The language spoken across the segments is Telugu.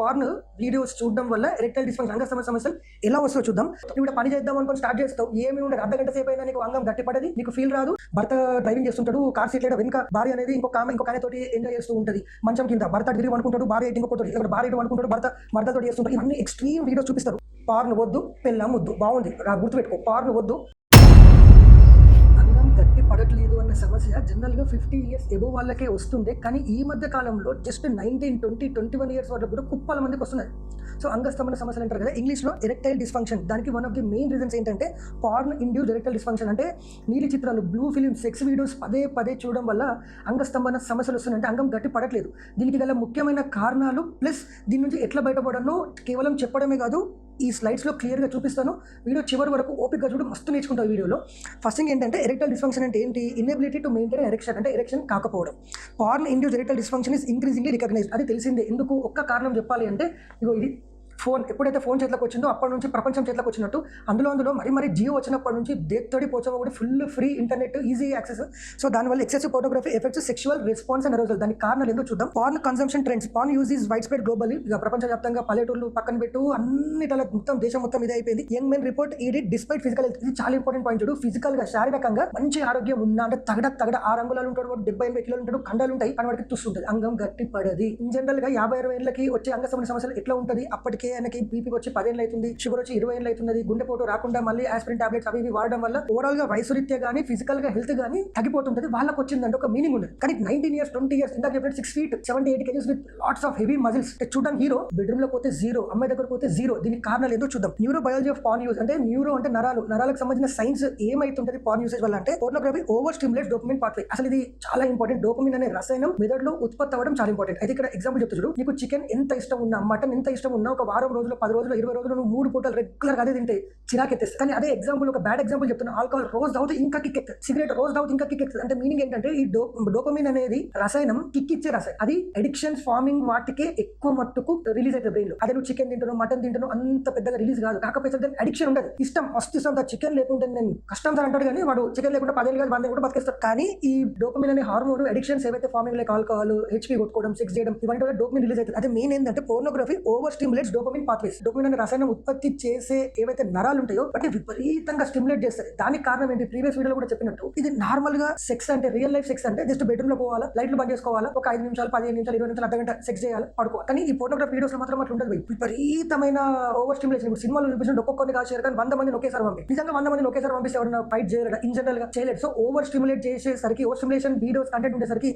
పార్న్ వీడియోస్ చూడడం వల్ల ఎరెక్టైల్ డిస్ఫంక్షన్ అంగ సమస్య సమస్యలు ఎలా వస్తుందో చూద్దాం. ఇప్పుడు పని చేద్దాం అనుకుని స్టార్ట్ చేస్తావు. ఏమి ఉండదు. అర్ధ గంట సేపు అయినా నీకు అంగం గట్టిపడది నీకు ఫీల్ రాదు. భర్త డ్రైవింగ్ చేస్తుంటాడు కార్ సీట్ లేదా వెనుక భార్య అనేది ఇంకొక ఆమె ఇంకొక ఆయనతోటి ఎంజాయ్ చేస్తూ ఉంటుంది. మంచం కింద భర్త తిరిగి అనుకుంటాడు భార్య ఇంకొక తోటి ఇక్కడ భార్య అనుకుంటాడు భర్త భర్తతో చేస్తుంటాడు. ఇవన్నీ ఎక్స్ట్రీమ్ వీడియోస్ చూపిస్తారు. పార్న్ వద్దు పెళ్ళం వద్దు. బాగుంది. గుర్తుపెట్టుకో. పార్న్ వద్దు. ఉన్న సమస్య జనరల్గా ఫిఫ్టీ ఇయర్స్ ఎబో వాళ్ళకే వస్తుండే. కానీ ఈ మధ్య కాలంలో just nineteen twenty twenty one years వాళ్ళకి కూడా కుప్పల మందికి వస్తున్నాయి. సో అంగస్తమన సమస్యలు అంటారు కదా ఇంగ్లీష్లో ఎరెక్టైల్ డిస్ఫంక్షన్ దానికి one of the main reasons ఏంటంటే పార్న్ ఇండ్యూస్ ఎరెక్టైల్ డిస్ఫంక్షన్ అంటే నీలి చిత్రాలు బ్లూ ఫిలిం సెక్స్ వీడియోస్ పదే పదే చూడడం వల్ల అంగస్తంభన సమస్యలు వస్తున్నాయంటే అంగం గట్టి పడట్లేదు. దీనికి గల ముఖ్యమైన కారణాలు ప్లస్ దీని నుంచి ఎట్లా బయటపడనో కేవలం చెప్పడమే కాదు ఈ స్లైడ్స్లో క్లియర్గా చూపిస్తాను. వీడియో చివరి వరకు ఓపిక చూడు మస్తు నేర్చుకుంటావు వీడియోలో. ఫస్ట్ థింగ్ ఏంటంటే ఎరెక్టల్ డిస్ఫంక్షన్ అంటే ఏంటి? ఇన్ఎబిలిటీ టు మెయింటైన్ ఎరెక్షన్ అంటే ఎరెక్షన్ కాకపోవడం. Porn induced erectile dysfunction is increasingly recognize అది తెలిసిందే. ఎందుకు? ఒక్క కారణం చెప్పాలి అంటే ఇగో ఇది ఫోన్ ఎప్పుడైతే ఫోన్ చేతిలోకి వచ్చిందో అప్పటి నుంచి ప్రపంచం చేతిలోకి వచ్చినట్టు అందులో అందులో మరి మరి జియో వచ్చినప్పటి నుంచి దేత్తడి పోచవ కూడా full free internet easy access so దానివల్ల excessive photography effects sexual response and రోజులు దానికి కారణాలు ఎందుకు చూద్దాం. Porn consumption trends porn use is widespread global ఇక ప్రపంచవ్యాప్తంగా పల్లెటూళ్ళు పక్కన పెట్టు అన్నిటిలో మొత్తం దేశం మొత్తం ఇదే అయిపోయింది. యంగ్ మెన్ రిపోర్ట్ ఈ డిస్పైట్ ఫిజికల్ హెల్త్ ఇది చాలా ఇంపార్టెంట్ పాయింట్ చూడు. ఫిజికల్గా శారీరకంగా మంచి ఆరోగ్యం ఉన్నా అంటే తగడ తగడ ఆరు అంగుళాలు ఉంటాడు డెబ్బై ఎనభై కిలోలు ఉంటాడు కండాలు ఉంటాయి కానీ వాడికి తుస్తుంటుంది అంగం గట్టి పడది ఇన్ జనరల్గా యాభై అరవై ఏళ్ళకి వచ్చే అంగ సంబంధ సమస్యలు ఎట్లా ఉంటుంది? అప్పటికే ఆయనకి బీపీ వచ్చి పదేళ్ళు అవుతుంది షుగర్ వచ్చి ఇరవై ఏళ్ళు అవుతుంది గుండెపోటు రాకుండా మళ్ళీ ఆస్పిరిన్ టాబ్లెట్స్ అవి ఇవి వాడడం వల్ల ఓవరాల్గా వయసు రీత్యా కానీ ఫిజికల్గా హెల్త్ కానీ తగ్గిపోతుంటది. వాళ్ళకి వచ్చిందంటే ఒక మీనింగ్ ఉంది కానీ నైన్టీన్ ఇయర్స్ ట్వంటీ ఇయర్స్ ఇందాక చెప్పినట్టు six feet seventy eight kgs with lots of heavy muscles చూడడం హీరో బెడ్రూమ్లో పోతే జీరో అమ్మాయి దగ్గర పోతే జీరో దీనికి కారణాలు ఏదో చూద్దాం. Neurobiology of porn use అంటే న్యూరో అంటే నరాలు. నరాలకు సంబంధించిన సైన్స్ ఏమైతుంటది పాన్ యూసేజ్ వల్ల అంటే pornography over stimulate dopamine pathway అసలు ఇది చాలా ఇంపార్టెంట్ డోపమిన్ అనే రసాయనం మెదడులో ఉత్పత్తి అవ్వడం చాలా ఇంపార్టెంట్ అయితే ఇక్కడ ఎగ్జాంపుల్ చెప్తా చూడు. నీకు చికెన్ ఎంత ఇష్టం ఉన్నా మటన్ ఎంత ఇష్టం ఉన్నా ఒక వారం రోజులు పది రోజులు ఇరవై రోజులు నువ్వు మూడు పూటలు రెగ్యులర్గా అదే తింటే చిరాకు కానీ అదే ఎగ్జాంపుల్ ఒక బ్యాడ్ ఎగ్జాంపుల్ చెప్తున్నా. ఆల్కహాల్ రోజు తాగుతూ ఇంకా కిక్ ఎత్తుంది. సిగరెట్ రోజు తాగుతూ ఇంకా కిక్ ఎత్తుంది. అంటే మీనింగ్ ఏంటంటే ఈ డో డోపమిన్ అనేది రసాయనం కిక్ ఇచ్చే రసాయనం. అది అడిక్షన్ ఫార్మింగ్ వాటికే ఎక్కువ మట్టుకు రిలీజ్ అవుతుంది బ్రెయిన్ అదే నువ్వు చికెన్ తింటాను మటన్ తింటాను అంత పెద్దగా రిలీజ్ కాదు. కాకపోతే దాని అడిక్షన్ ఉండదు. ఇష్టం మస్తు ఇష్టం చికెన్ లేకుంటే నేను కష్టం సార్ అంటాడు కానీ వాడు చికెన్ లేకుండా పదేళ్ళు కాదు వందేళ్ళు కూడా బతికేస్తాడు. కానీ ఈ డోపమిన్ అనే హార్మోన్ అడిక్షన్స్ ఏవైతే ఫార్మింగ్ లైక్ ఆల్కహాల్ హెచ్పి కొట్టుకోవడం సెక్స్ చేయడం ఇవన్నీ వల్ల డోపమిన్ రిలీజ్ అవుతుంది. అదే మెయిన్ ఏంటంటే pornography over stimulates dopamine pathways dopamine అనే రసాయనం ఉత్పత్తి చేసే ఏవైతే నరాలు ఉంటాయో వాటిని విపరీతంగా స్టిమ్యులేట్ చేస్తాయి. దానికి కారణం ఏంటి? ప్రీవియస్ వీడియోలో కూడా చెప్పినట్టు ఇది నార్మల్గా సెక్స్ అంటే రియల్ లైఫ్ సెక్స్ అంటే జస్ట్ బెడ్రూమ్లో పోవాలా లైట్లు బంద్ చేసుకోవాలా ఒక ఐదు నిమిషాలు పదిహేను నిమిషాలు ఇరవై నిమిషాలు అర్ధగంట సెక్స్ చేయాలి పడుకో కానీ ఈ ఫోటోగ్రాఫ్ వీడియోస్లో మాత్రం అట్లా ఉండదు విపరీతమైన ఓవర్ స్టిమ్యులేషన్ ఇప్పుడు సినిమాలో చూపించిన ఒక్కొక్కరిని కాదు కానీ వంద మందిని ఒకేసారి పంపి. నిజంగా వంద మందిని ఒకేసారి పంపిస్తే ఎవరైనా ఫైట్ చేయలేడు ఇన్ జనరల్గా చేయలేదు సో ఓవర్ స్టిమ్యులేట్ చేసేసరికి ఓవర్ స్టిమ్యులేషన్ వీడియోస్ కంటెంట్ ఉండేసరికి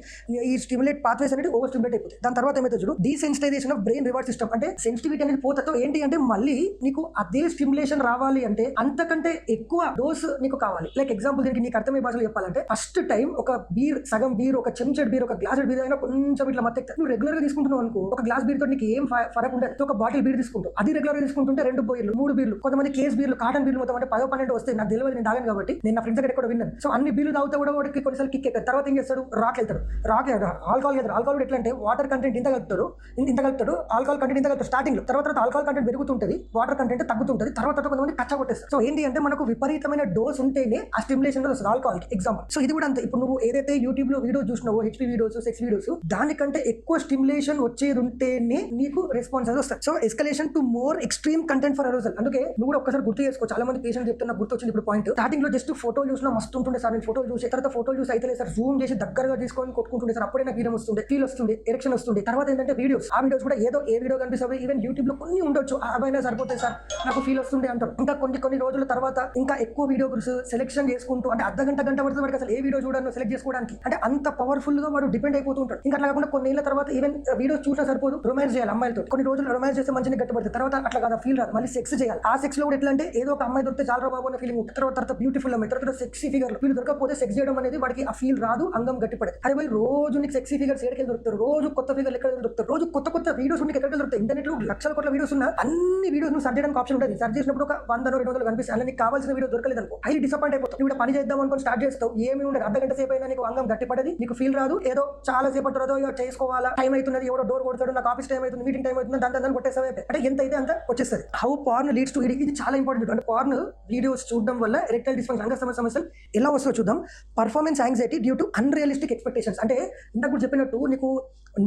ఈ స్టిమ్యులేట్ పాత్వేస్ అనేది ఓవర్ స్టిమ్యులేట్ అయిపోతుంది దాని తర్వాత ఏమైతే చూడు desensitization of brain reward system అంటే సెన్సిటివిటీ అనేది పోతతో ఏంటి అంటే మళ్ళీ నీకు అదే స్టిమ్యులేషన్ రావాలి అంటే అంతకంటే ఎక్కువ డోస్ నీకు కావాలి. లైక్ ఎగ్జాంపుల్ దీనికి నీకు అర్థమయ్యే భాషలో చెప్పాలంటే ఫస్ట్ టైం ఒక బీర్ సగం బీర్ ఒక చెంచడ్ బీర్ ఒక గ్లాస్ బీర్ అయినా కొంచెం ఇట్లా మత్తె నువ్వు రెగ్యులర్గా తీసుకుంటున్నావు అనుకో ఒక గ్లాస్ బీర్తో నీకు ఏం ఫరక్ ఉండదు. ఒక బాటిల్ బీర్ తీసుకుంటావు. అది రెగ్యులర్గా తీసుకుంటుంటే రెండు బోయిలు మూడు బీర్లు కొంతమంది కేస్ బీర్లు కాటన్ బీర్లు మొత్తం అంటే పదో పన్నెండు వస్తాయి. నాకు తెలియదు నేను తాగాను కాబట్టి. నేను నా ఫ్రెండ్స్ దగ్గర కూడా విన్నాను. సో అన్ని బీర్లు తాగుతా కూడా వాడికి కొన్నిసార్లు కిక్ ఎక్కదు తర్వాత ఏం చేస్తాడు? రాక్ వెళ్తాడు. రాక్ ఆల్కహాల్ వెళ్తాడు. ఆల్కహాల్ ఎట్లా అంటే వాటర్ కంటెంట్ ఇంత కలుపుతాడు. ఇంత కలుపుతాడు. ఆల్కహాల్ కంటెంట్ ఇంత కలుపుతాడు. స్టార్టింగ్ తర్వాత తర్వాత తర్వాత ఆల్కహాల్ కంటెంట్ పెరుగుతుంటుంది వాటర్ కంటెంట్ తగ్గుతుంటుంది తర్వాత కొంతమంది కచ్చ కొట్టేస్తారు. సో ఏంటి అంటే మనకు విపరీతమైన డోస్ ఉంటేనే ఆ స్టిమ్యులేషన్ వస్తుంది ఆల్కహాల్ ఎగ్జాంపుల్ సో ఇది కూడా అంతే. ఇప్పుడు నువ్వు ఏదైతే యూట్యూబ్లో వీడియో చూసినావో హెచ్పి వీడియోస్ సెక్స్ వీడియోస్ దానికంటే ఎక్కువ స్టిమ్యులేషన్ వచ్చేది ఉంటేనే నీకు రెస్పాన్స్ అనేది వస్తుంది so escalation to more extreme content for arousal అందుకే నువ్వు కూడా ఒక్కసారి గుర్తు చేసుకో. చాలా మంది పేషెంట్ చెప్తున్నా గుర్తు వచ్చింది ఇప్పుడు పాయింట్ స్టార్టింగ్లో జస్ట్ ఫోటోలు చూసినా మస్తు ఉంటుండే సార్. నేను ఫోటోలు చూసి తర్వాత ఫోటోలు చూసి అయితే సార్. జూమ్ చేసి దగ్గరగా తీసుకొని కొట్టుకుంటుండే సార్. అప్పుడే నాకు వీడియో వస్తుండే ఫీల్ వస్తుంది ఎరక్షన్ వస్తుండే. తర్వాత ఏంటంటే వీడియోస్ ఆ వీడియోస్ కూడా ఏదో ఏ వీడియో కనిపిస్తాయి ఈవెన్ యూట్యూబ్లో కొన్ని ఉండొచ్చు. అవైనా సరిపోతాయి సార్. నాకు ఫీల్ వస్తుండే అంటారు. ఇంకా కొన్ని కొన్ని రోజుల తర్వాత ఇంకా ఎక్కువ వీడియో సెలెక్షన్ చేసుకుంటూ అంటే అర్ధ గంట గంట పడుతుంది వాడికి అసలు ఏ వీడియో చూడాలో సెలెక్ట్ చేసుకోవడానికి. అంటే అంత పవర్ఫుల్గా వాడు డిపెండ్ అయిపోతూ ఉంటాడు. ఇంకా అట్లా కాకుండా కొన్ని నెలల తర్వాత ఈవెన్ వీడియోస్ చూసినా సరిపోదు. రొమాన్స్ చేయాలి అమ్మాయిలతో. కొన్ని రోజులు రొమాన్స్ చేస్తే మంచిగా గట్టిపడుతుంది తర్వాత అట్లా కాదు ఫీల్ రాదు. మళ్ళీ సెక్స్ చేయాలి. ఆ సెక్స్లో కూడా ఎట్లా అంటే ఏదో ఒక అమ్మాయి దొరికితే చాలా బాబు అనే ఫీలింగ్ ఉంటుంది. తర్వాత తర్వాత బ్యూటిఫుల్ అమ్మాయి తర్వాత సెక్సీ ఫిగర్ వీళ్ళు దొరకకపోతే సెక్స్ చేయడం అనేది వాడికి ఆ ఫీల్ రాదు అంగం గట్టిపడదు. అదే పోయి రోజు నీకు సెక్సీ ఫిగర్స్ ఎక్కడికి దొరుకుతారు? రోజు కొత్త ఫిగర్ ఎక్కడ దొరుకుతారు? రోజు కొత్త కొత్త వీడియోస్ నీకు ఎక్కడ దొరుకుతాయి? ఇంటర్నెట్లో లక్షల కోట్ల వీడియోస్ ఉన్నా అన్ని వీడియోస్ నువ్వు సర్చ్ చేయడానికి ఆప్షన్ ఉంటుంది సర్చ్ చేసినప్పుడు ఒక వంద రెండు వందలు కనిపిస్తాయి. అలా నీకు కావాల్సిన వీడియో దొరకలేదు అనుకో. హైలీ డిసప్పాయింట్ అయిపోతుంది నువ్వు పని చేద్దాం అనుకుని స్టార్ట్ చేస్తావు. ఏమి ఉండదు. అర్ధ గంట సేపు అయినా నీకు అంగం గట్టిపడది. నీకు ఫీల్ రాదు. ఏదో చాలా సేపటి రోజు చేసుకోవాలా? టైం అవుతున్నది. ఎవరో డోర్ కొడతాడు నాకు ఆఫీస్ టైం అవుతుంది మీటింగ్ టైం అవుతుంది దాని దాన్ని కొట్టేసావే అంటే ఎంత అయితే అంత వచ్చేస్తుంది. హౌ పార్న్ లీడ్స్ టు ఇది చాలా ఇంపార్టెంట్ అంటే పార్న్ వీడియోస్ చూడడం వల్ల ఎరెక్టైల్ డిస్ఫంక్షన్ అంగ సమస్య సమస్యలు ఎలా వస్తుందో చూద్దాం. Performance anxiety due to unrealistic expectations అంటే ఇంతకు చెప్పినట్టు నీకు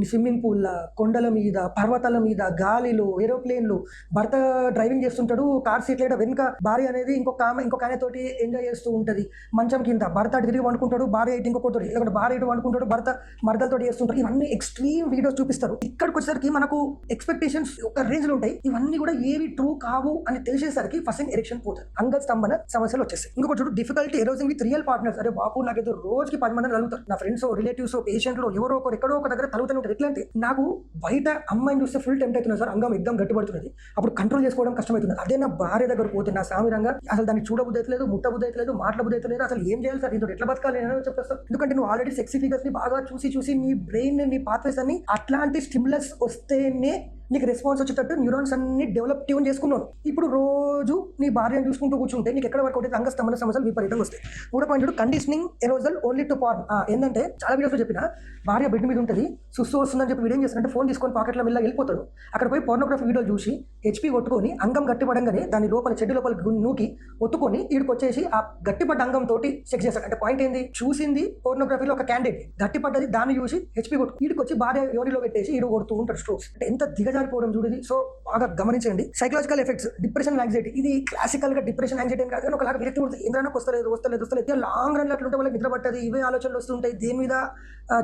స్విమ్మింగ్ పూల్ కొండల మీద పర్వతాల మీద గాలిలో ఏరోప్లేన్లు. భర్త డ్రైవింగ్ చేస్తుంటాడు కార్ సీట్ లేట వెనుక భార్య అనేది ఇంకొక ఆమె ఇంకొక ఆయన తోటి ఎంజాయ్ చేస్తూ ఉంటది. మంచం కింద భర్త అటు తిరిగి వండుకుంటాడు భార్య ఇటు ఇంకొకటి లేకపోతే భార్య ఇటు వండుకుంటాడు భర్త మర్దలతో చేస్తుంటారు ఇవన్నీ ఎక్స్ట్రీమ్ వీడియోస్ చూపిస్తారు. ఇక్కడికి వచ్చేసరికి మనకు ఎక్స్పెక్టేషన్స్ ఒక రేంజ్లో ఉంటాయి. ఇవన్నీ కూడా ఏవి ట్రూ కావు అని తెలిసేసరికి ఫస్ట్ ఎరెక్షన్ పోతుంది. అంగ స్తంభన సమస్యలు వచ్చేస్తాయి. ఇంకొకటి చూడు difficulty arousing with real partners అరే బాపు నాకేదో రోజుకి పది మంది కలుగుతారు నా ఫ్రెండ్స్ రిలేటివ్స్ పేషెంట్లు ఎవరో ఒకరు ఎక్కడో ఒక దగ్గర తలుగుతూనే ఉంటారు. ఎట్లా అంటే నాకు బయట అమ్మాయిని చూస్తే ఫుల్ టెంప్ట్ అవుతున్నారు సార్. అంగం గట్టుబడుతున్నది గట్టిపడుతున్నది. అప్పుడు కంట్రోల్ చేసుకోవడం కష్టమవుతుంది. అదే నా భార్య దగ్గర పోతే నా సామిరంగా అసలు దాన్ని చూడబుద్ధి అవుతలేదు ముట్టబుద్ధి అవుతలేదు మాట్లాడబుద్ధి లేదు అసలు ఏం చేయాలి సార్? దీంతో ఎట్లా బతకాలి అని చెప్పేస్తాను ఎందుకంటే నువ్వు ఆల్రెడీ సెక్సీ ఫిగర్స్ని బాగా చూసి చూసి నీ బ్రెయిన్ నీ పాత్వేస్ అన్ని అట్లాంటి స్టిమ్యులస్ వస్తేనే నీకు రెస్పాన్స్ వచ్చేటట్టు న్యూరాన్స్ అన్ని డెవలప్ ట్యూన్ చేసుకున్నాను ఇప్పుడు రోజు నీ భార్యను చూసుకుంటూ కూర్చుంటే నీకు ఎక్కడ వరకు అవుతుంది అంగస్తంభన సమస్యలు విపరీతంగా వస్తాయి. మూడో point conditioning arousal only to porn ఏంటంటే చాలా వీడియోస్లో చెప్పిన భార్య బెడ్ మీద ఉంటుంది సుస్సు వస్తుందని చెప్పి వీడియో చేస్తారంటే ఫోన్ తీసుకొని పాకెట్లో మెల్లగా వెళ్ళిపోతాడు. అక్కడ పోయి పోర్నోగ్రఫీ వీడియోలు చూసి హెచ్పి కొట్టుకొని అంగం గట్టిపడంగానే దాని లోపల చెడ్డు లోపల నూకి ఒత్తుకొని ఈడికొచ్చేసి ఆ గట్టిపడ్డ అంగం తోటి చెక్ చేస్తాడు. అంటే పాయింట్ ఏంది? చూసింది పోర్నోగ్రఫీలో ఒక క్యాండిడేట్ గట్టిపడ్డది దాన్ని చూసి హెచ్పి కొట్టు ఈడికి భార్య యోనిలో పెట్టేసి ఈడు కొడుతూ ఉంటాడు స్ట్రోక్స్ అంటే ఎంత దిగజారిపోవడం చూడది. సో బాగా గమనించండి. సైకలాజికల్ ఎఫెక్ట్స్ డిప్రెషన్ యాంగ్జైటీ ఇది క్లాసికల్గా డిప్రెషన్ యాంగ్జైటీ కాదు. కానీ ఒకలాగా వ్యక్తి ఉంటుంది ఇంద్రానికి వస్తలేదు వస్తలేదు వస్తలేదు. లాంగ్ రన్ అట్లుంటే వాళ్ళకి నిద్ర పట్టదు. ఇవే ఆలోచనలు వస్తుంటాయి దేని మీద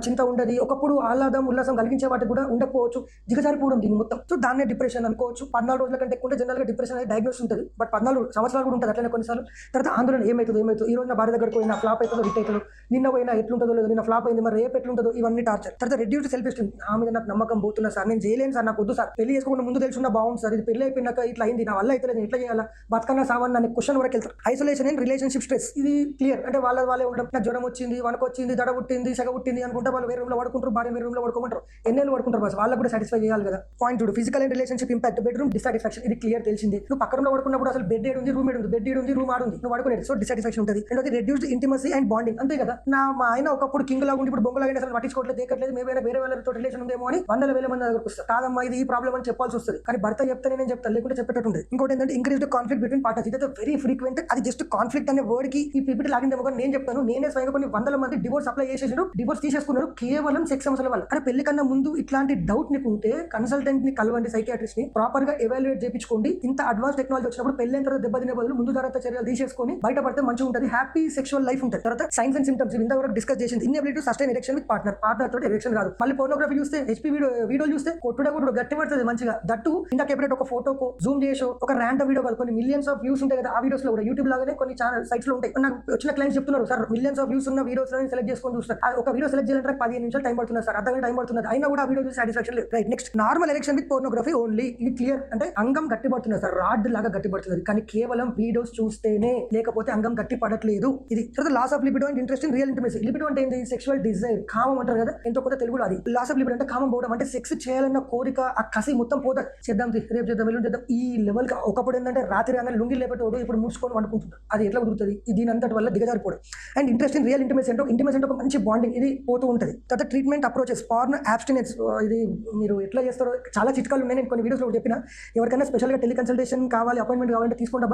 చింత ఉండదు. ఒకప్పుడు ఆహ్లాదం ఉల్లాసం కలిగించే వాటికి కూడా ఉండకపోవచ్చు. దిగజారిపోవడం దీని మొత్తం. సో దాన్నే డిప్రెషన్ అనుకోవచ్చు. పద్నాలుగు రోజుల కంటే ఎక్కువ జనరల్గా డిప్రెషన్ అనేది డయాగ్నోస్ ఉంటుంది. బట్ పద్నాలుగు సంవత్సరాలు కూడా ఉంటుంది అట్లనే కొన్నిసార్లు. తర్వాత ఆందోళన ఏమవుతుంది ఏమవుతుంది ఈ రోజు నా భార్య దగ్గరకు పోయినా ఫ్లాప్ అవుతుందో హిట్ అవుతుందో నిన్న పోయినా ఎట్లుంటుందో లేదో నిన్న ఫ్లాప్ అయింది మరి రేపు ఎట్లుంటుందో ఇవన్నీ టార్చర్. తర్వాత రెడ్యూస్ సెల్ఫ్ ఎస్టీమ్ ఆ మీద నాకు నమ్మకం పోతున్నా సార్. నేను చేయలేను సార్. నాకు వద్దు సార్. పెళ్ళి చేసుకోకుండా ముందు తెలుసున్నా బాగుంది సార్. ఇది పెళ్ళి అయిపోయినాక ఇట్లా అయింది నా వల్ల అయితే నేను ఎట్లా చేయాలా? బతకన్నా సావన్ అనే క్వశ్చన్ వరకు వెళ్తారు. ఐసోలేషన్ అండ్ రిలేషన్షిప్ స్ట్రెస్ ఇది క్లియర్ అంటే వాళ్ళ వాళ్ళే ఉండడం. నాకు జ్వరం వచ్చింది వనకు వచ్చింది దడ పుట్టింది సగ పుట్టింది అనుకుంటే వాళ్ళు వేరే రూమ్లో పడుకుంటారు భార్య వేరే రూమ్లో పడుకోమంటారు. ఎన్నేళ్ళు పడుకుంటారు బస్ వాళ్ళకి కూడా సాటిస్ఫై చేయాలి కదా. Point two physical and relationship impact bedroom dissatisfaction ఇది క్లియర్ తెలిసింది. నువ్వు పక్కన రూమ్లో పడుకున్నప్పుడు అసలు బెడ్ ఏడు ఉంది రూమ్ ఏడు ఉంది బెడ్ ఏడు ఉంది రూమ్ ఆడు ఉంది నువ్వు పడుకునేది సో డిసాటిస్ఫాక్షన్ ఉంటుంది. రెండోది రెడ్యూస్డ్ ఇంటిమసీ అండ్ బాండింగ్ అంతే కదా. నా మా ఆయన ఒకప్పుడు కింగ్ లాగా ఉండి ఇప్పుడు బొంగలాగా అసలు పట్టించుకోవట్లేదు దేకట్లేదు మేమైనా వేరే వాళ్ళతో రిలేషన్ ఉందేమో అని వందల వేల మంది దగ్గరకు వస్తారు. కాదమ్మా ఇది ఈ ప్రాబ్లం అని చెప్పాల్సి వస్తుంది. కానీ భర్త చెప్తే నేను చెప్తాను లేకుంటే చెప్పేటట్టు ఇంకోటి ఏంటంటే ఇంక్రీజ్ కాన్ఫ్లిక్ట్ బిట్వీన్ పార్టీస్ ఇదైతే వెరీ ఫ్రీక్వెంట్ అది జస్ట్ కాన్ఫ్లిక్ట్ అనే వర్డ్కి ఈ పీపీటీ లాగిందేమో నేను చెప్తాను. నేనే స్వయంగా కొన్ని వందల మంది డివోర్స్ అప్లై చేసేసారు. డివోర్స్ తీసేసుకున్నారు. కేవలం సెక్స్ సమస్యల వల్ల. కానీ పెళ్ళి కన్నా ముందు ఇట్లాంటి డౌట్ నీకు ఉంటే కన్సల్టెంట్ని కలవండి సైకియాట్రిస్ట్ని ప్రాపర్గా ఎవాల్యుయేట్ చేయించుకోండి. ఇంత అడ్వాన్స్ టెక్నాలజీ వచ్చినప్పుడు పెళ్ళి తర్వాత దెబ్బ తినే బదులు ముందు తర్వాత చర్యలు తీసేసుకొని బయటపడితే మంచిగా ఉంటుంది. హ్యాపీ సెక్షువల్ లైఫ్ ఉంటుంది. తర్వాత సైన్స్ అండ్ సిమ్టమ్స్ ఇంతవరకు డిస్కస్ చేసింది. Inability to sustain erection with partner partner తోటి ఎరెక్షన్ కాదు. మళ్ళీ ఫోటోగ్రఫీ చూస్తే హెచ్పీ వీడియో వీడియోలు చూస్తే కొట్టుడే కూడా గట్టి పడుతుంది మంచిగా. దట్టు ఇందాక ఎప్పుడైతే ఒక ఫోటోకు జూమ్ చేసో ఒక ర్యాండమ్ వీడియో కాదు కొన్ని మిలియన్స్ ఆఫ్ వ్యూస్ ఉంటాయి కదా ఆ వీడియోస్లో కూడా. యూట్యూబ్ లాగానే కొన్ని ఛానల్ సైట్స్లో ఉంటాయి. నాకు వచ్చిన క్లైంట్స్ చెప్తున్నారు సార్ మిలియన్స్ ఆఫ్ వ్యూస్ ఉన్న వీడియోస్ సెలెక్ట్ చేసుకొని చూస్తారు ఒక వీడియో సెలెక్ట్ చేయాలంటే పదిహేను నిమిషాలు టైం పడుతుంది సార్. అర్ధ టైం పడుతుంది. అయినా కూడా ఆ వీడియో చూసి సాటిస్ఫాక్షన్ లేదు. Right next normal election with pornography only ఇది క్లియర్ అంటే అంగం గట్టి పడుతుంది సార్. రాడ్ లాగా గట్టి పడుతుంది కానీ కేవలం వీడియోస్ చూస్తేనే లేకపోతే అంగం గట్టి పడట్లేదు ఇది తర్వాత loss of libido and interest in real intimacy libido అంటే ఏంటి సెక్షువల్ డిజైర్ కామం అంటారు కదా ఎంతో కొంత తెలుగులో అది. లాస్ ఆఫ్ లిబిడో అంటే కామం పోవడం. అంటే సెక్స్ చేయాలన్న కోరిక ఆ కసి మొత్తం పోతుంది చేద్దాం రేపు చేద్దాం ఎల్లుండి చేద్దాం. ఈ లెవెల్కి ఒకప్పుడు ఏంటంటే రాత్రి అందరూ లుంగి లేపేటోడు ఇప్పుడు ముడుచుకొని వండుకుంటుంటాడు అది ఎట్లా కుదురుతుంది? ఇది దీని అంతటి వల్ల దిగజారిపోడు. And interest in real intimacy అంటే ఇంటిమేసీ అంటే ఒక మంచి బాండింగ్ ఇది పోతూ ఉంటుంది. తర్వాత ట్రీట్మెంట్ అప్రోచెస్ పార్న్ అబ్స్టినెన్స్ ఇది మీరు ఎట్లా చేస్తారో చాలా చిట్కాలు ఉన్నాయి. నేను కొన్ని వీడియోస్లో చెప్పిన. ఎవరికైనా స్పెషల్గా టెలికన్సల్టేషన్ కావాలి అపాయింట్మెంట్ కావాలంటే తీసుకుంటాం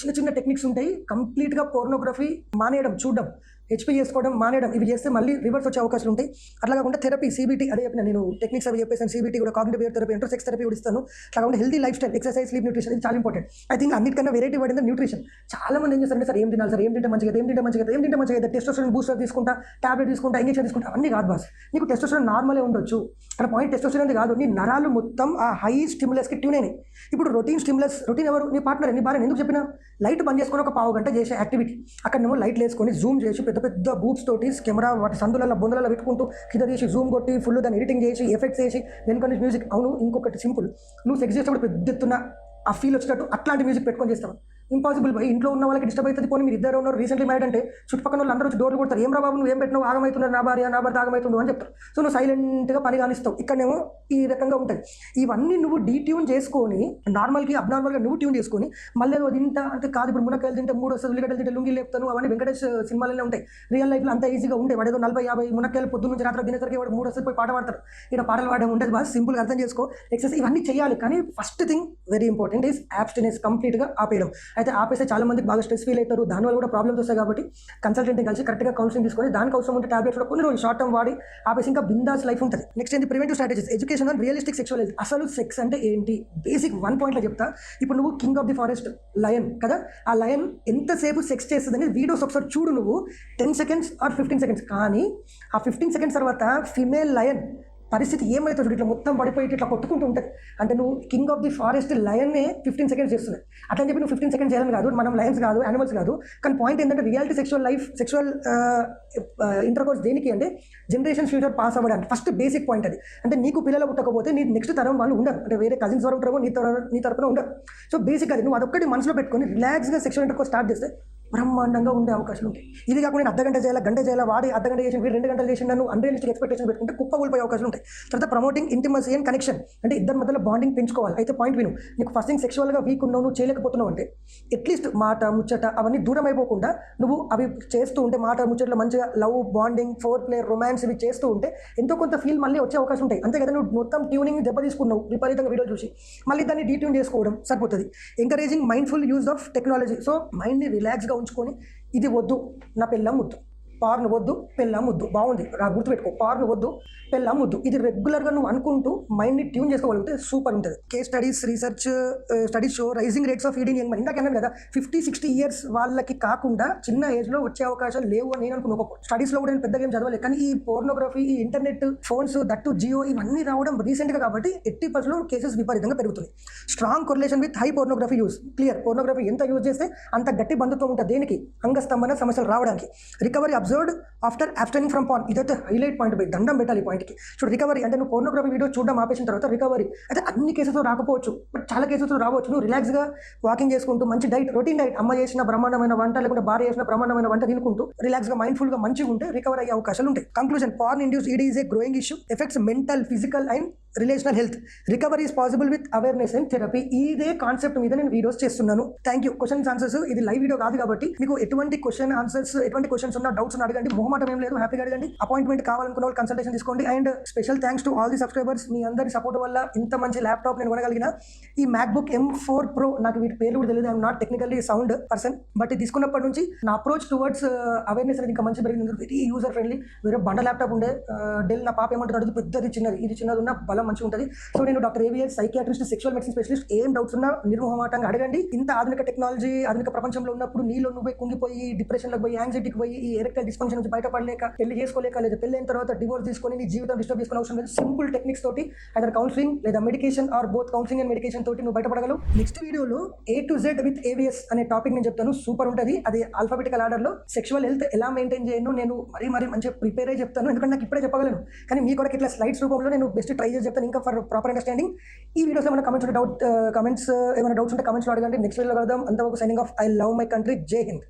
చిన్న చిన్న టెక్నిక్స్ ఉంటాయి. కంప్లీట్గా పోర్నోగ్రఫీ మానేయడం చూడడం. హెచ్పీ చేసుకోవడం మానేయడం ఇవి చేస్తే మళ్ళీ రివర్స్ వచ్చే అవకాశాలు ఉంటాయి. అట్లా కాకుండా థెరపీ సీబీటీ అదే చెప్పిన నేను టెక్నిక్స్ అవి చెప్పేసాను సీబీటీ కూడా cognitive behaviour therapy enter sex therapy కూడా ఇస్తాను. అట్లా కాకుండా healthy lifestyle exercise sleep nutrition ఇది చాలా ఇంపార్టెంట్ ఐ థింక్ అన్నిటికన్నా వెరైటీ పడింది న్యూట్రిషన్ చాలా మంది ఏం చేస్తారంటే సార్ ఏం తినాలి? సార్ ఏం తింటే మంచిగా ఏం తింటే మంచిగా ఏం తింటే మంచిగా టెస్టోస్టెరాన్ బూస్టర్ తీసుకుంటా టాబ్లెట్ తీసుకుంటా ఇంజెక్షన్ తీసుకుంటా అన్ని కాదు బాస్ నీకు టెస్టోస్టెరాన్ నార్మలే ఉండొచ్చు. అక్కడ పాయింట్ టెస్టోస్టెరాన్ కాదు నీ నరాలు మొత్తం ఆ హై స్టిమ్యులస్కి ట్యూన్ అయినాయి. ఇప్పుడు రొటీన్ స్టిమ్యులస్ రొటీన్ ఎవరు? నీ పార్ట్నర్ నీ భార్య ఎందుకు చెప్పినా? లైట్ బంద్ చేసుకొని ఒక పావు గంట చేసే యాక్టివిటీ అక్కడ నువ్వు లైట్ వేసుకొని జూమ్ చేసి పెద్ద పెద్ద బూట్స్ తోటి కెమెరా వాటి సందులలో బొందులలో పెట్టుకుంటూ కింద తీసి జూమ్ కొట్టి ఫుల్ దాన్ని ఎడిటింగ్ చేసి ఎఫెక్ట్స్ చేసి వెనుక మ్యూజిక్ అవును ఇంకొకటి సింపుల్. నువ్వు సెక్స్ చేసేటప్పుడు పెద్ద ఎత్తున ఆ ఫీల్ వచ్చేటట్టు అట్లాంటి మ్యూజిక్ పెట్టుకొని చేస్తావు? ఇంపాసిబుల్ బై ఇంట్లో ఉన్న వాళ్ళకి డిస్టర్బ్ అవుతుంది. పోనీ మీరు ఇద్దరు ఉన్నారు రీసెంట్లీ మ్యారేడ్ అంటే చుట్టుపక్కల వాళ్ళు అందరూ వచ్చి డోర్లు కొడతారు. ఏం రా బాబు నువ్వు ఏం పెట్టినావు? ఆగమవుతున్నారు నా భార్య నా భర్త ఆగమవుతుండవు అని చెప్తారు. సో నువ్వు సైలెంట్గా పని కానిస్తావు. ఇక్కడనేమో ఈ రకంగా ఉంటాయి. ఇవన్నీ నువ్వు డీట్యూన్ చేసుకొని నార్మల్కి అబ్నార్మల్గా నువ్వు ట్యూన్ చేసుకొని మళ్ళీ నువ్వు తింటా అంటే కాదు. ఇప్పుడు మునక్కాయలు తింటే మూడు వస్తుంది ఉల్లిగడ్డలు తింటే లుంగి లేపుతాను. అవన్నీ వెంకటేష్ సినిమాలనే ఉంటాయి. రియల్ లైఫ్లో అంత ఈజీగా ఉండే. వాడు ఏదో నలభై యాభై మునక్కాయలు పొద్దున్న నుంచి రాత్రి తినేసరికి వాడు మూడు వస్తుంది పోయి పాట పాడతారు ఇక్కడ పాటలు పాడడం ఉండదు. బాగా సింపుల్గా అర్థం చేసుకో. ఎక్సర్సైజ్ ఇవన్నీ చేయాలి. కానీ first thing very important is abstinence కంప్లీట్గా ఆపేయడం. అయితే ఆపేస్తే చాలా మందికి బాగా స్ట్రెస్ ఫీల్ అవుతారు. దానివల్ల కూడా ప్రాబ్లమ్స్ వస్తాయి కాబట్టి కన్సల్టెంట్ని కలిసి కరెక్ట్గా కౌన్సిలింగ్ తీసుకొని దానికి అవసరం ఉంటే టాబ్లెట్స్ కూడా కొన్ని రోజులు షార్ట్ టర్మ్ వాడి ఆపేసి ఇంకా బిందాస్ లైఫ్ ఉంటుంది. నెక్స్ట్ ఏంటి? Preventive strategies education and realistic sexual health అసలు సెక్స్ అంటే ఏంటి? బేసిక్ వన్ పాయింట్లో చెప్తా. ఇప్పుడు నువ్వు king of the forest lion కదా? ఆ లయన్ ఎంతసేపు సెక్స్ చేస్తుంది వీడియోస్ ఒకసారి చూడు నువ్వు. Ten seconds or fifteen seconds కానీ ఆ ఫిఫ్టీన్ సెకండ్స్ తర్వాత ఫిమేల్ లయన్ పరిస్థితి ఏమైతే చూడు ఇట్లా మొత్తం పడిపోయి ఇట్లా కొట్టుకుంటూ ఉంటుంది అంటే నువ్వు కింగ్ ఆఫ్ ది ఫారెస్ట్ లయన్నే ఫిఫ్టీన్ సెకండ్స్ చేస్తున్నాయి అట్లా చెప్పి నువ్వు ఫిఫ్టీన్ సెకండ్స్ చేయాలని కాదు మనం లయన్స్ కాదు యానిమల్స్ కాదు. కానీ పాయింట్ ఏంటంటే reality sexual life sexual intercourse దేనికి అంటే జనరేషన్ ఫ్యూచర్ పాస్ అవ్వడానికి. ఫస్ట్ బేసిక్ పాయింట్ అది. అంటే నీకు పిల్లలు పుట్టకపోతే నీ నెక్స్ట్ తరం వాళ్ళు ఉండరు. అంటే వేరే కజిన్స్ వరకు ఉంటారో నీ తర నీ తరపున ఉండరు. సో బేసిక్ అది. నువ్వు అదొక్కటి మనసులో పెట్టుకొని రిలాక్స్గా సెక్షువల్ ఇంటర్కోర్స్ స్టార్ట్ చేస్తే బ్రహ్మాండంగా ఉండే అవకాశం ఉంటాయి ఇది కాకుండా నేను అర్ధ గంట చేయాలి గంట చేయాలి వాడి అర్ధ గంట చేసి వీడు రెండు గంటలు చేసి నన్ను అన్రియలిస్టిక్ ఎక్స్పెక్టేషన్ పెట్టుకుంటే కుప్ప కూలిపోయే అవకాశం ఉంటాయి తర్వాత ప్రమోటింగ్ ఇంటిమసీ అండ్ కనెక్షన్ అంటే ఇద్దరి మధ్యలో బాండింగ్ పెంచుకోవాలి. అయితే పాయింట్ విను. నీకు ఫస్ట్ థింగ్ సెక్షువల్గా వీక్ ఉన్నావు నువ్వు చేయలేకపోతున్నావు అంటే అట్లీస్ట్ మాట ముచ్చట అవన్నీ దూరం అయిపోకుండా నువ్వు అవి చేస్తూ ఉంటే మాట ముచ్చట్లు మంచిగా love bonding foreplay romance ఇవి చేస్తూ ఉంటే ఎంతో కొంత ఫీల్ మళ్ళీ వచ్చే అవకాశం ఉంటాయి. అంతే కదా నువ్వు మొత్తం ట్యూనింగ్ దెబ్బ తీసుకున్నావు విపరీతంగా వీడియో చూసి. మళ్ళీ దాన్ని డీట్యూన్ చేసుకోవడం సరిపోతుంది. Encouraging mindful use of technology so మైండ్ని రిలాక్స్గా ఉంచుకొని ఇది వద్దు నా పిల్లం వద్దు. పార్ను వద్దు పెళ్ళాం వద్దు. బాగుంది. రా గుర్తుపెట్టుకో. పార్ను వద్దు పెళ్ళాం వద్దు. ఇది రెగ్యులర్గా నువ్వు అనుకుంటూ మైండ్ని ట్యూన్ చేసుకోగలిగితే సూపర్ ఉంటుంది. Case studies research studies show rising rates of ED in young మరి ఇందాక అన్నాను కదా ఫిఫ్టీ సిక్స్టీ ఇయర్స్ వాళ్ళకి కాకుండా చిన్న ఏజ్లో వచ్చే అవకాశాలు లేవు అని నేను అనుకున్నాను ఒక స్టడీస్లో కూడా నేను పెద్దగా ఏం చదవలేదు. కానీ ఈ పోర్నోగ్రఫీ ఈ ఇంటర్నెట్ ఫోన్స్ దట్టు జియో ఇవన్నీ రావడం రీసెంట్గా కాబట్టి ఎట్టి పర్సెంట్ కేసెస్ విపరీతంగా పెరుగుతుంది strong correlation with high pornography use clear pornography ఎంత యూజ్ చేస్తే అంత గట్టి బంధుత్వం ఉంటుంది దేనికి? అంగస్తంభన సమస్యలు రావడానికి. Recovery observed after abstaining from porn ఇదైతే హైలైట్ పాయింట్ పోయి దండం పెట్టాలి ఈ పాయింట్కి చూడు రికవరీ అంటే నువ్వు పోర్నోగ్రఫీ వీడియో చూడడం ఆపేసిన తర్వాత రికవరీ అయితే అన్ని కేసెస్లో రాకపోవచ్చు. బట్ చాలా కేసెస్లో రావచ్చు. నువ్వు రిలాక్స్గా వాకింగ్ చేసుకుంటూ మంచి డైట్ రొటీన్ డైట్ అమ్మ చేసిన బ్రహ్మాండమైన వంట లేకుంటే భార్య చేసిన బ్రహ్మాండమైన వంట తినుకుంటూ రిలాక్స్గా మైండ్ఫుల్గా మంచిగా ఉంటే రికవర్ అయ్యే అవకాశాలు ఉంటాయి. Conclusion porn induce it is a growing issue effects mental physical and relational health. Recovery is possible with awareness and therapy ఇదే కాన్సెప్ట్ మీద నేను వీడియోస్ చేస్తున్నాను. థ్యాంక్ యూ క్వశ్చన్స్ ఆన్సర్స్ ఇది లైవ్ వీడియో కాదు కాబట్టి మీకు ఎటువంటి క్వశ్చన్ ఆన్సర్స్ ఎటువంటి క్వశ్చన్స్ ఉన్నా డౌట్స్ ఉన్నా అడగండి. మొహమాటం ఏం లేదు. హ్యాపీగా అడగండి. అపాయింట్మెంట్ కావాలనుకున్న వాళ్ళు కన్సల్టేషన్ తీసుకోండి. And special thanks to all the subscribers మీ అందరి సపోర్ట్ వల్ల ఇంత మంచి ల్యాప్టాప్ నేను కొనగలిగిన. ఈ మ్యాక్బుక్ ఎం ఫోర్ ప్రో నాకు వీటి పేరు కూడా తెలియదు. I'm not technically sound person but తీసుకున్నప్పటి నుంచి నా అప్రోచ్ టువర్డ్స్ అవేర్నెస్ అనేది ఇంకా మంచి పెరిగింది. వెరీ యూజర్ ఫ్రెండ్లీ వేరే బండ ల్యాప్టాప్ ఉండే. Uh, డెల్ నా పాప ఏమంటున్నాడు పెద్దది చిన్నది. ఇది చిన్నది ఉన్న బలం మంచిగా ఉంటుంది. సో నేను doctor AVS psychiatrist sexual medicine specialist ఏం డౌట్స్ ఉన్నా నిర్మోహమాటంగా అడగండి. ఇంత ఆధునిక టెక్నాలజీ ఆధునిక ప్రపంచంలో ఉన్నప్పుడు నీళ్ళు నువ్వు పోయి కుంగిపోయి డిప్రెషన్లోకి పోయి యాంగ్జైటీకి పోయి ఈ ఎరెక్టల్ డిస్ఫంక్షన్ నుంచి బయటపడలేక పెళ్ళి చేసుకోలేక లేదా పెళ్ళి అయిన తర్వాత డివోర్స్ తీసుకొని నీ జీవితం డిస్టర్బ్ చేసుకునే అవసరం లేదు. సింపుల్ టెక్నిక్స్ తోటి అదర్ కౌన్సిలింగ్ లేదా medication or both counselling and medication తోటి నువ్వు బయటపడగలవు. నెక్స్ట్ వీడియోలో A to Z with AVS అనే టాపిక్ నేను చెప్తాను. సూపర్ ఉంటుంది. అది ఆల్ఫాబెటికల్ ఆర్డర్లో సెక్షువల్ హెల్త్ ఎలా మెయింటైన్ చేయను నేను మరీ మరీ మంచిగా ప్రిపేర్ అయ్యి చెప్తాను. ఎందుకంటే నాకు ఇప్పుడే చెప్పగలను. కానీ మీ కూడా ఇట్లా స్లైడ్స్ రూపంలో నేను బెస్ట్ ట్రై చేసి చెప్తాను. ఇంకా ఫర్ ప్రాపర్ అండర్స్టాండింగ్ ఈ వీడియోస్ ఏమైనా కమెంట్స్ ఉంటే డౌట్ కమెంట్స్ uh, uh, ఏమైనా డౌట్స్ ఉంటే కమెంట్స్లో అడగండి. నెక్స్ట్ వీడియోలో కలుద్దాం. అంతవరకు signing off I love my country జై హింద్